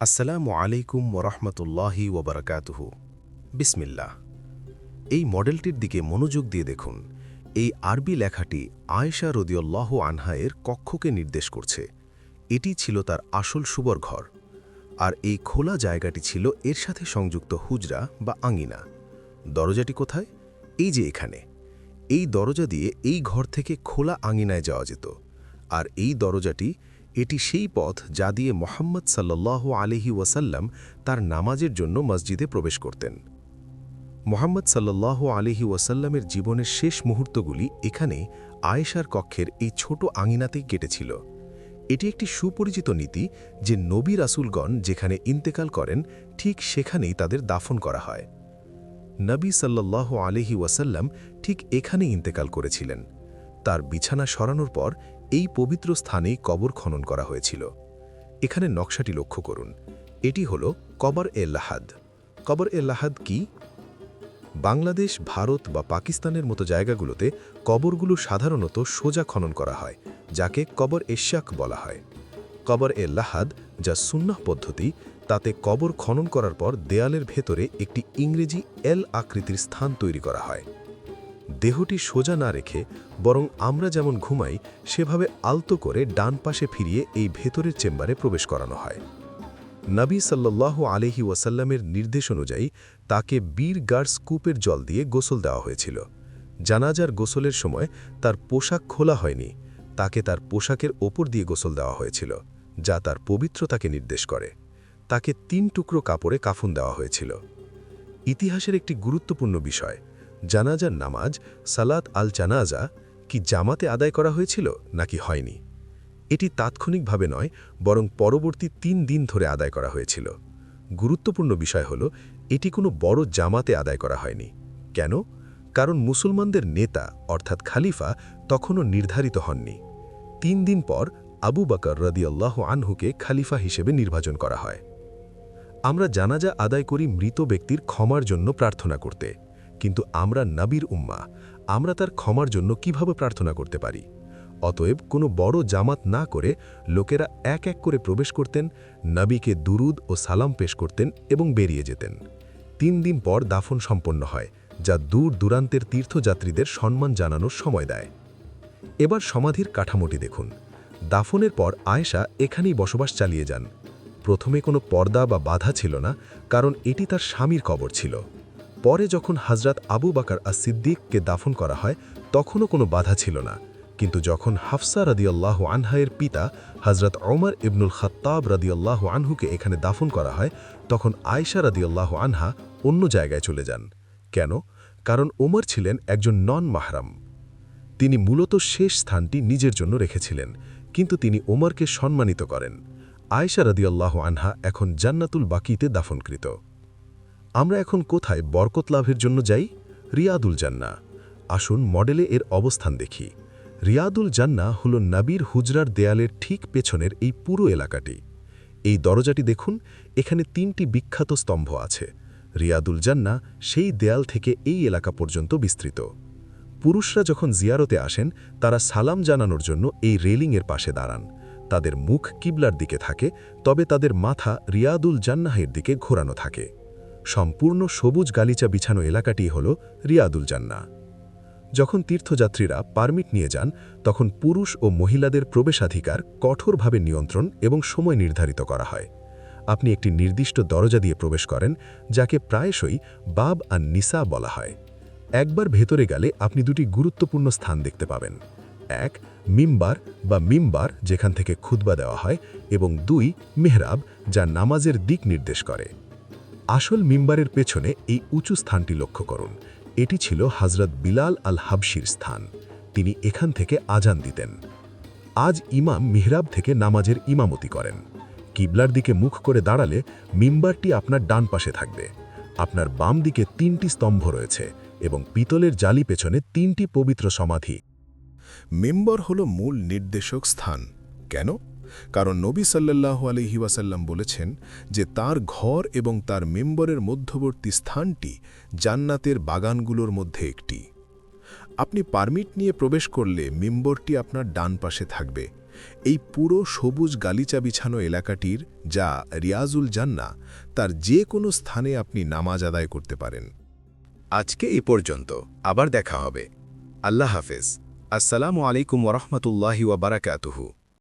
আসসালামু আলাইকুম ওরহমতুল্লাহি ওবরাকাতুহু। বিসমিল্লাহ। এই মডেলটির দিকে মনোযোগ দিয়ে দেখুন। এই আরবি লেখাটি আয়েশা রদিউল্লাহ আনহায়ের কক্ষকে নির্দেশ করছে। এটি ছিল তার আসল সুবর ঘর। আর এই খোলা জায়গাটি ছিল এর সাথে সংযুক্ত হুজরা বা আঙিনা। দরজাটি কোথায়? এই যে এখানে। এই দরজা দিয়ে এই ঘর থেকে খোলা আঙিনায় যাওয়া যেত। আর এই দরজাটি এটি সেই পথ যা দিয়ে মোহাম্মদ সাল্লাহ আলহি ওয়াসাল্লাম তার নামাজের জন্য মসজিদে প্রবেশ করতেন। মোহাম্মদ সাল্লাহ আলহি ওয়াসাল্লামের জীবনের শেষ মুহূর্তগুলি এখানে আয়েশার কক্ষের এই ছোট আঙিনাতেই কেটেছিল। এটি একটি সুপরিচিত নীতি যে নবী রাসুলগণ যেখানে ইন্তেকাল করেন, ঠিক সেখানেই তাদের দাফন করা হয়। নবী সাল্লাহ আলহি ওয়াসাল্লাম ঠিক এখানে ইন্তেকাল করেছিলেন। তার বিছানা সরানোর পর এই পবিত্র স্থানেই কবর খনন করা হয়েছিল। এখানে নকশাটি লক্ষ্য করুন। এটি হল কবর এ লাহাদ। কবর এ লাহাদ কি? বাংলাদেশ, ভারত বা পাকিস্তানের মতো জায়গাগুলোতে কবরগুলো সাধারণত সোজা খনন করা হয়, যাকে কবর এশাক বলা হয়। কবর এ লাহাদ যা সুন্নাহ পদ্ধতি, তাতে কবর খনন করার পর দেয়ালের ভেতরে একটি ইংরেজি এল আকৃতির স্থান তৈরি করা হয়। দেহটি সোজা না রেখে বরং আমরা যেমন ঘুমাই, সেভাবে আলতো করে ডান পাশে ফিরিয়ে এই ভেতরের চেম্বারে প্রবেশ করানো হয়। নবী সাল্লাহ আলহি ওয়াসাল্লামের নির্দেশ অনুযায়ী তাকে বীর গার্ডস কূপের জল দিয়ে গোসল দেওয়া হয়েছিল। জানাজার গোসলের সময় তার পোশাক খোলা হয়নি, তাকে তার পোশাকের ওপর দিয়ে গোসল দেওয়া হয়েছিল, যা তার পবিত্রতাকে নির্দেশ করে। তাকে তিন টুকরো কাপড়ে কাফুন দেওয়া হয়েছিল। ইতিহাসের একটি গুরুত্বপূর্ণ বিষয় জানাজার নামাজ, সালাত আল জানাজা কি জামাতে আদায় করা হয়েছিল নাকি হয়নি? এটি তাৎক্ষণিকভাবে নয়, বরং পরবর্তী তিন দিন ধরে আদায় করা হয়েছিল। গুরুত্বপূর্ণ বিষয় হল, এটি কোনো বড় জামাতে আদায় করা হয়নি। কেন? কারণ মুসলমানদের নেতা, অর্থাৎ খালিফা, তখনও নির্ধারিত হননি। তিন দিন পর আবু বাকর রদিয়াল্লাহ আনহুকে খালিফা হিসেবে নির্বাচন করা হয়। আমরা জানাজা আদায় করি মৃত ব্যক্তির ক্ষমার জন্য প্রার্থনা করতে। কিন্তু আমরা নাবির উম্মা, আমরা তার ক্ষমার জন্য কীভাবে প্রার্থনা করতে পারি? অতএব কোনো বড় জামাত না করে লোকেরা এক এক করে প্রবেশ করতেন, নাবিকে দুরুদ ও সালাম পেশ করতেন এবং বেরিয়ে যেতেন। তিন দিন পর দাফন সম্পন্ন হয়, যা দূর দূরান্তের তীর্থযাত্রীদের সম্মান জানানোর সময় দেয়। এবার সমাধির কাঠামোটি দেখুন। দাফনের পর আয়েশা এখানেই বসবাস চালিয়ে যান। প্রথমে কোনো পর্দা বা বাধা ছিল না, কারণ এটি তার স্বামীর কবর ছিল। পরে যখন হজরত আবু বাকার আস সিদ্দিককে দাফন করা হয়, তখনও কোনো বাধা ছিল না। কিন্তু যখন হাফসা রাদিয়াল্লাহ আনহায়ের পিতা হজরত ওমর ইবনুল খত্তাব রাদিয়াল্লাহ আনহুকে এখানে দাফন করা হয়, তখন আয়সা রাদিয়াল্লাহ আনহা অন্য জায়গায় চলে যান। কেন? কারণ ওমর ছিলেন একজন নন মাহরাম তিনি মূলত শেষ স্থানটি নিজের জন্য রেখেছিলেন, কিন্তু তিনি ওমরকে সম্মানিত করেন। আয়সা রাদিয়াল্লাহ আনহা এখন জান্নাতুল বাকিতে দাফনকৃত। আমরা এখন কোথায় বরকত লাভের জন্য যাই? রিয়াদুল জান্না আসুন মডেলে এর অবস্থান দেখি। রিয়াদুল জান্না হল নাবির হুজরার দেয়ালের ঠিক পেছনের এই পুরো এলাকাটি। এই দরজাটি দেখুন, এখানে তিনটি বিখ্যাত স্তম্ভ আছে। রিয়াদুল জান্না সেই দেয়াল থেকে এই এলাকা পর্যন্ত বিস্তৃত। পুরুষরা যখন জিয়ারতে আসেন, তারা সালাম জানানোর জন্য এই রেলিংয়ের পাশে দাঁড়ান। তাদের মুখ কিবলার দিকে থাকে, তবে তাদের মাথা রিয়াদুল জান্নাহের দিকে ঘোরানো থাকে। সম্পূর্ণ সবুজ গালিচা বিছানো এলাকাটি হল রিয়াদুল জান্না যখন তীর্থযাত্রীরা পারমিট নিয়ে যান, তখন পুরুষ ও মহিলাদের প্রবেশাধিকার কঠোরভাবে নিয়ন্ত্রণ এবং সময় নির্ধারিত করা হয়। আপনি একটি নির্দিষ্ট দরজা দিয়ে প্রবেশ করেন, যাকে প্রায়শই বাব আর নিসা বলা হয়। একবার ভেতরে গেলে আপনি দুটি গুরুত্বপূর্ণ স্থান দেখতে পাবেন। এক, মিম্বার বা মিম্বার, যেখান থেকে খুতবা দেওয়া হয়, এবং দুই, মেহরাব, যা নামাজের দিক নির্দেশ করে। আসল মিম্বারের পেছনে এই উঁচু স্থানটি লক্ষ্য করুন। এটি ছিল হজরত বিলাল আল হাবশির স্থান। তিনি এখান থেকে আজান দিতেন। আজ ইমাম মিহরাব থেকে নামাজের ইমামতি করেন। কিবলার দিকে মুখ করে দাঁড়ালে মিম্বারটি আপনার ডান পাশে থাকবে। আপনার বাম দিকে তিনটি স্তম্ভ রয়েছে এবং পিতলের জালি পেছনে তিনটি পবিত্র সমাধি। মেম্বর হল মূল নির্দেশক স্থান। কেন? কারণ নবী সাল্লাহ আলহি ওয়াসাল্লাম বলেছেন যে তার ঘর এবং তার মেম্বরের মধ্যবর্তী স্থানটি জান্নাতের বাগানগুলোর মধ্যে একটি। আপনি পারমিট নিয়ে প্রবেশ করলে মেম্বরটি আপনার ডান পাশে থাকবে। এই পুরো সবুজ গালিচা বিছানো এলাকাটির, যা রিয়াজুল জান্না তার যে কোনো স্থানে আপনি নামাজ আদায় করতে পারেন। আজকে এ পর্যন্ত। আবার দেখা হবে। আল্লাহ হাফেজ। আসসালামু আলাইকুম ওরহমতুল্লাহি ওয়াবারাকাতুহু